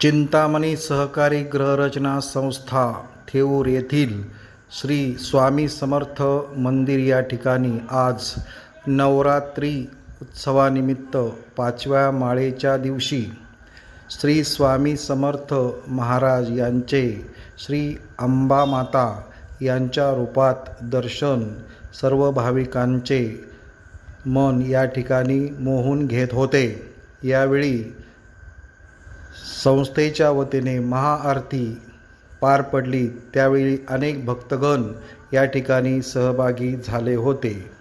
चिंतामणी सहकारी गृहरचना संस्था थेऊर येथील श्री स्वामी समर्थ मंदिर या ठिकाणी आज नवरात्री उत्सवानिमित्त पाचव्या माळेच्या दिवशी श्री स्वामी समर्थ महाराज यांचे श्री अंबामाता यांच्या रूपात दर्शन सर्व भाविकांचे मन या ठिकाणी मोहून घेत होते. यावेळी संस्थेच्या वतीने महाआरती पार पडली त्यावेळी अनेक भक्तगण या ठिकाणी सहभागी झाले होते.